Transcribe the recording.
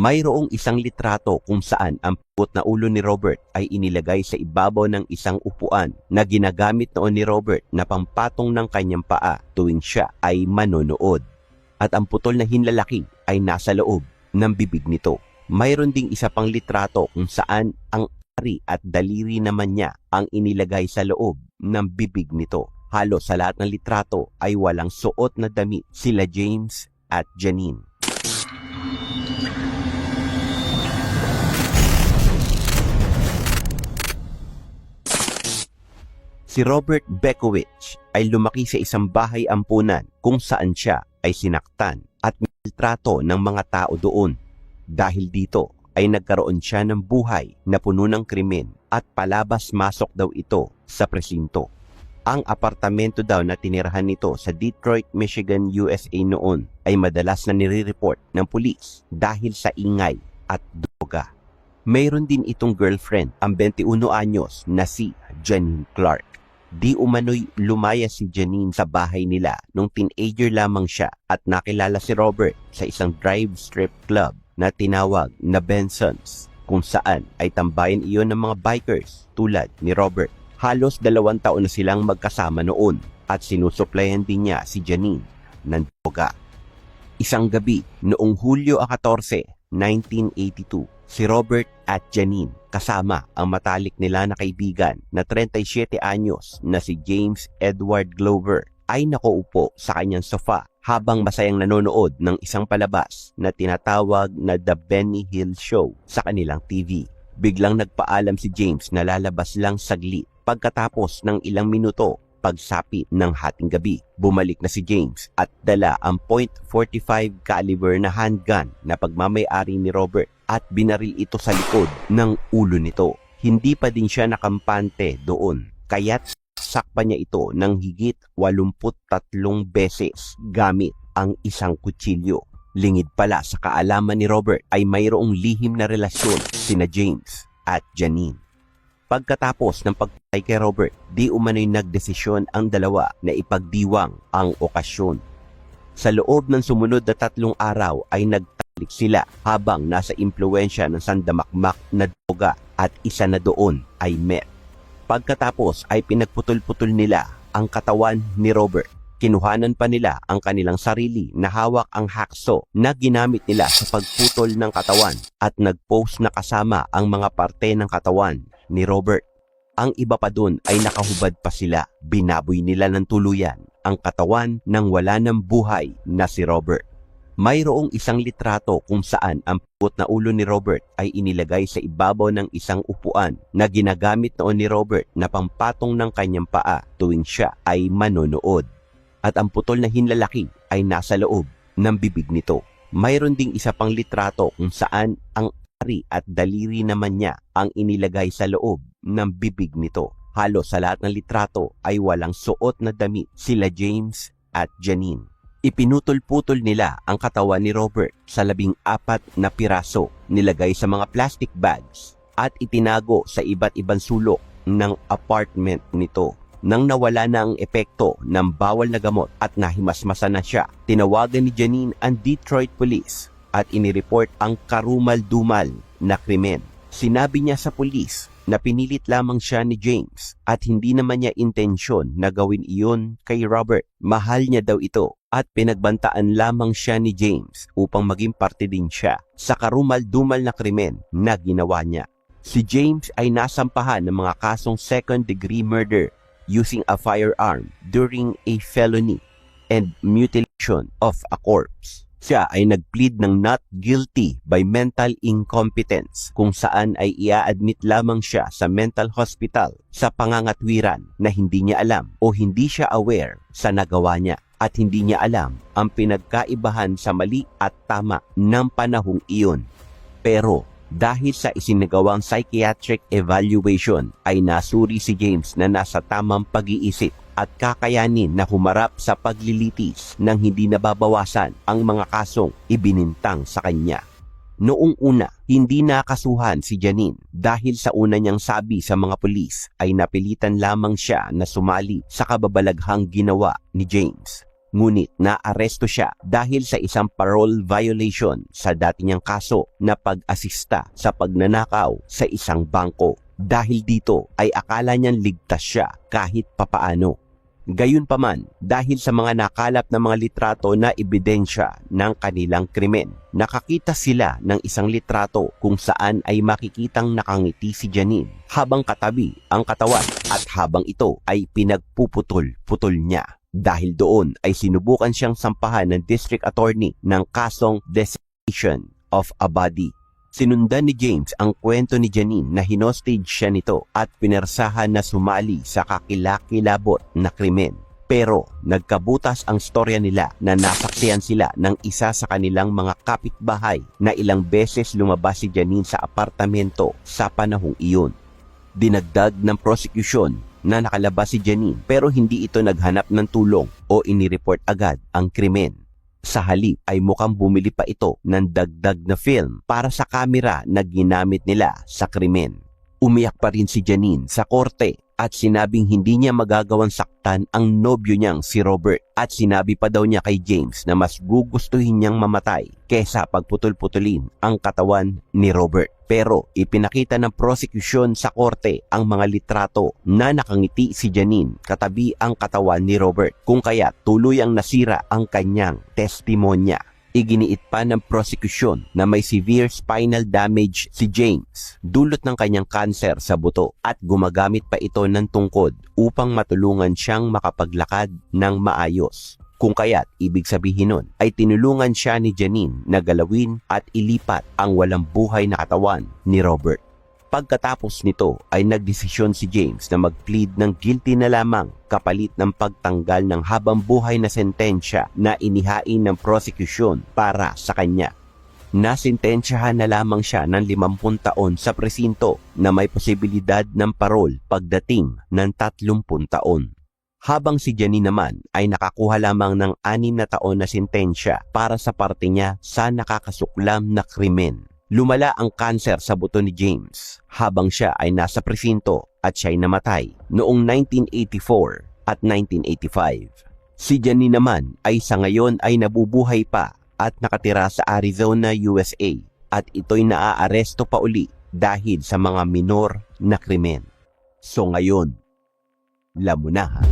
Mayroong isang litrato kung saan ang pugot na ulo ni Robert ay inilagay sa ibabaw ng isang upuan na ginagamit noon ni Robert na pampatong ng kanyang paa tuwing siya ay manonood. At ang putol na hinlalaki ay nasa loob ng bibig nito. Mayroon ding isa pang litrato kung saan ang ari at daliri naman niya ang inilagay sa loob ng bibig nito. Halos sa lahat ng litrato ay walang suot na damit sila James at Janine. Si Robert Bekowicz ay lumaki sa isang bahay ampunan kung saan siya ay sinaktan at miltrato ng mga tao doon. Dahil dito ay nagkaroon siya ng buhay na puno ng krimen at palabas-masok daw ito sa presinto. Ang apartamento daw na tinirahan nito sa Detroit, Michigan, USA noon ay madalas na nire-report ng pulis dahil sa ingay at droga. Mayroon din itong girlfriend, ang 21 anyos na si Janine Clark. Di umano'y lumaya si Janine sa bahay nila nung teenager lamang siya at nakilala si Robert sa isang drive strip club na tinawag na Benson's kung saan ay tambayan iyon ng mga bikers tulad ni Robert. Halos dalawang taon na silang magkasama noon at sinusuplayan din niya si Janine ng droga. Isang gabi noong Hulyo 14, 1982, si Robert at Janine kasama ang matalik nila na kaibigan na 37 anyos na si James Edward Glover ay nakaupo sa kanyang sofa habang masayang nanonood ng isang palabas na tinatawag na The Benny Hill Show sa kanilang TV. Biglang nagpaalam si James na lalabas lang saglit pagkatapos ng ilang minuto pagsapit ng hating gabi. Bumalik na si James at dala ang .45 caliber na handgun na pagmamayari ni Robert at binaril ito sa likod ng ulo nito. Hindi pa din siya nakampante doon, kaya't sakpa niya ito ng higit 83 beses gamit ang isang kutsilyo. Lingid pala sa kaalaman ni Robert ay mayroong lihim na relasyon sina James at Janine. Pagkatapos ng pagpatay kay Robert, di umano'y nagdesisyon ang dalawa na ipagdiwang ang okasyon. Sa loob ng sumunod na tatlong araw ay nagtalik sila habang nasa impluensya ng sandamakmak na droga at isa na doon ay meth. Pagkatapos ay pinagputol-putol nila ang katawan ni Robert. Kinuhanan pa nila ang kanilang sarili na hawak ang hakso na ginamit nila sa pagputol ng katawan at nagpost na kasama ang mga parte ng katawan ni Robert. Ang iba pa doon ay nakahubad pa sila. Binaboy nila ng tuluyan ang katawan ng wala ng buhay na si Robert. Mayroong isang litrato kung saan ang pugot na ulo ni Robert ay inilagay sa ibabaw ng isang upuan na ginagamit noon ni Robert na pampatong ng kanyang paa tuwing siya ay manonood. At ang putol na hinlalaki ay nasa loob ng bibig nito. Mayroon ding isa pang litrato kung saan ang ari at daliri naman niya ang inilagay sa loob ng bibig nito. Halos sa lahat ng litrato ay walang suot na damit sila James at Janine. Ipinutol-putol nila ang katawan ni Robert sa labing apat na piraso, nilagay sa mga plastic bags at itinago sa iba't ibang sulok ng apartment nito. Nang nawala na ang epekto ng bawal na gamot at nahimasmasa na siya, tinawagan ni Janine ang Detroit Police at inireport ang karumal-dumal na krimen. Sinabi niya sa pulis na pinilit lamang siya ni James at hindi naman niya intensyon na gawin iyon kay Robert. Mahal niya daw ito at pinagbantaan lamang siya ni James upang maging parte din siya sa karumal-dumal na krimen na ginawa niya. Si James ay nasampahan ng mga kasong second-degree murder using a firearm during a felony and mutilation of a corpse siya ay nagplead ng not guilty by mental incompetence kung saan ay ia-admit lamang siya sa mental hospital sa pangangatwiran na hindi niya alam o hindi siya aware sa nagawa niya at hindi niya alam ang pinagkaibahan sa mali at tama ng panahong iyon. Pero dahil sa isinagawang psychiatric evaluation ay nasuri si James na nasa tamang pag-iisip at kakayanin na humarap sa paglilitis nang hindi nababawasan ang mga kasong ibinintang sa kanya. Noong una, hindi nakasuhan si Janine dahil sa una niyang sabi sa mga pulis ay napilitan lamang siya na sumali sa kababalaghang ginawa ni James. Ngunit naaresto siya dahil sa isang parole violation sa dati niyang kaso na pag-asista sa pagnanakaw sa isang bangko. Dahil dito ay akala niyang ligtas siya kahit papaano. Gayunpaman, dahil sa mga nakalap na mga litrato na ebidensya ng kanilang krimen, nakakita sila ng isang litrato kung saan ay makikitang nakangiti si Janine habang katabi ang katawan at habang ito ay pinagpuputol-putol niya. Dahil doon ay sinubukan siyang sampahan ng district attorney ng kasong desecration of a body Sinundan ni James ang kwento ni Janine na hinostage siya nito at pinersahan na sumali sa kakilakilabot na krimen. Pero nagkabutas ang storya nila na nasaktihan sila ng isa sa kanilang mga kapitbahay na ilang beses lumabas si Janine sa apartamento sa panahong iyon. Dinagdag ng prosecution na nakalabas si Janine pero hindi ito naghanap ng tulong o inireport agad ang krimen. Sa halip ay mukhang bumili pa ito ng dagdag na film para sa kamera na ginamit nila sa krimen. Umiyak pa rin si Janine sa korte at sinabing hindi niya magagawang saktan ang nobyo niyang si Robert at sinabi pa daw niya kay James na mas gugustuhin niyang mamatay kesa pagputol-putulin ang katawan ni Robert. Pero ipinakita ng prosecution sa korte ang mga litrato na nakangiti si Janine katabi ang katawan ni Robert kung kaya tuluyang nasira ang kanyang testimonya. Iginiit pa ng prosecution na may severe spinal damage si James dulot ng kanyang cancer sa buto at gumagamit pa ito ng tungkod upang matulungan siyang makapaglakad ng maayos. Kung kaya't ibig sabihin nun ay tinulungan siya ni Janine na galawin at ilipat ang walang buhay na katawan ni Robert. Pagkatapos nito ay nagdesisyon si James na mag-plead ng guilty na lamang kapalit ng pagtanggal ng habang buhay na sentensya na inihain ng prosecution para sa kanya. Nasintensyahan na lamang siya ng 50 taon sa presinto na may posibilidad ng parol pagdating ng 30 taon. Habang si Jenny naman ay nakakuha lamang ng 6 na taon na sentensya para sa parte niya sa nakakasuklam na krimen. Lumala ang kanser sa buto ni James habang siya ay nasa presinto at siya'y namatay noong 1984 at 1985. Si Jenny naman ay sa ngayon ay nabubuhay pa at nakatira sa Arizona, USA at ito'y naaaresto pa uli dahil sa mga minor na krimen. So ngayon, lamunahan.